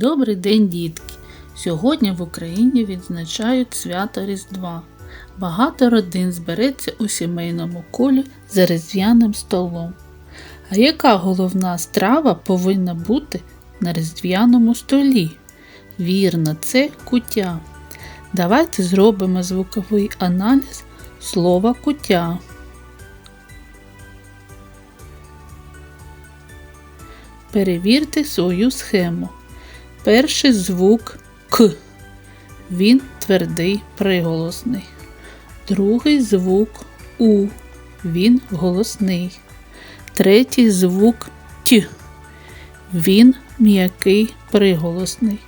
Добрий день, дітки! Сьогодні в Україні відзначають свято Різдва. Багато родин збереться у сімейному колі за різдвяним столом. А яка головна страва повинна бути на різдвяному столі? Вірно, це куття. Давайте зробимо звуковий аналіз слова куття. Перевірте свою схему. Перший звук К. Він твердий приголосний. Другий звук У. Він голосний. Третій звук Т. Він м'який приголосний.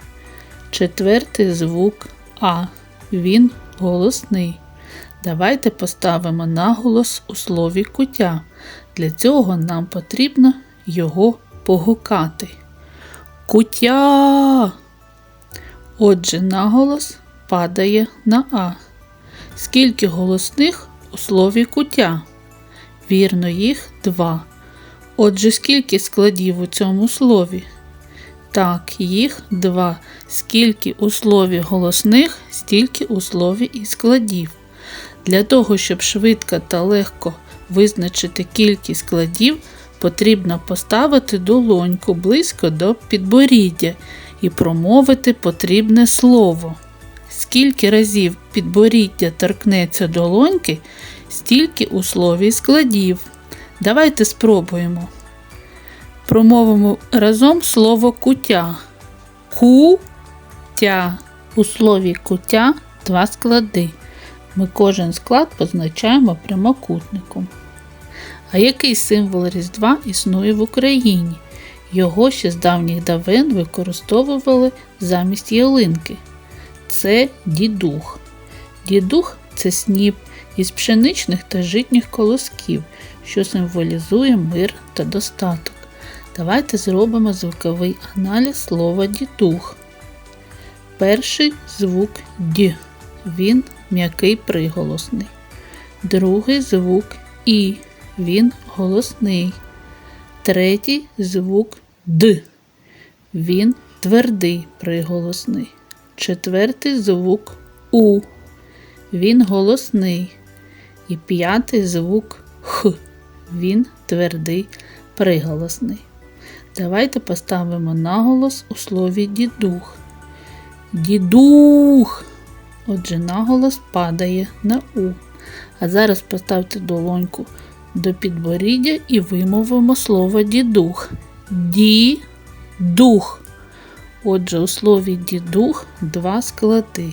Четвертий звук А. Він голосний. Давайте поставимо наголос у слові куття. Для цього нам потрібно його погукати. Куття. Отже, наголос падає на А. Скільки голосних у слові куття? Вірно, їх два. Отже, скільки складів у цьому слові? Так, їх два. Скільки у слові голосних, стільки у слові і складів. Для того, щоб швидко та легко визначити кількість складів, потрібно поставити долоньку близько до підборіддя і промовити потрібне слово. Скільки разів підборіддя торкнеться долоньки, стільки у слові складів. Давайте спробуємо. Промовимо разом слово куття. Ку-тя. У слові куття два склади. Ми кожен склад позначаємо прямокутником. А який символ Різдва існує в Україні? Його ще з давніх давен використовували замість ялинки. Це дідух. Дідух це сніп із пшеничних та житніх колосків, що символізує мир та достаток. Давайте зробимо звуковий аналіз слова дідух. Перший звук Д. Він м'який приголосний. Другий звук І. Він голосний. Третій звук Д. Він твердий приголосний. Четвертий звук У. Він голосний. І п'ятий звук Х. Він твердий приголосний. Давайте поставимо наголос у слові дідух. Дідух. Отже, наголос падає на У. А зараз поставте долоньку до підборіддя і вимовимо слово дідух. Ді-дух. Отже, у слові дідух два склади.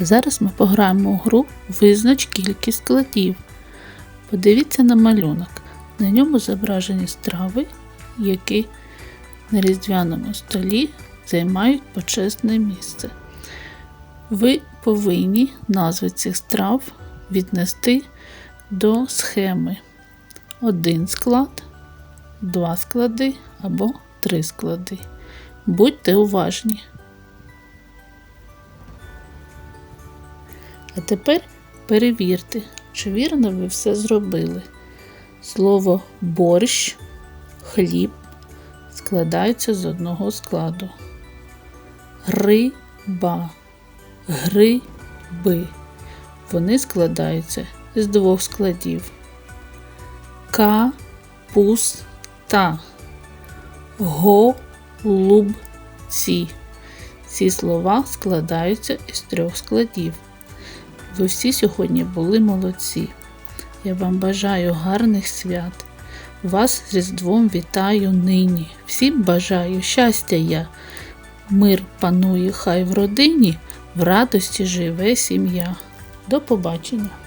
Зараз ми пограємо у гру Визнач кількість складів. Подивіться на малюнок. На ньому зображені страви, які на різдвяному столі займають почесне місце. Ви повинні назви цих страв віднести до схеми один склад, два склади або три склади. Будьте уважні. А тепер перевірте, чи вірно ви все зробили. Слово борщ, хліб складаються з одного складу. Риба, гриби. Вони складаються з двох складів. Капуста, голубці. Ці слова складаються із трьох складів. Ви всі сьогодні були молодці. Я вам бажаю гарних свят. Вас з Різдвом вітаю нині. Всім бажаю щастя я. Мир панує хай в родині, в радості живе сім'я. До побачення!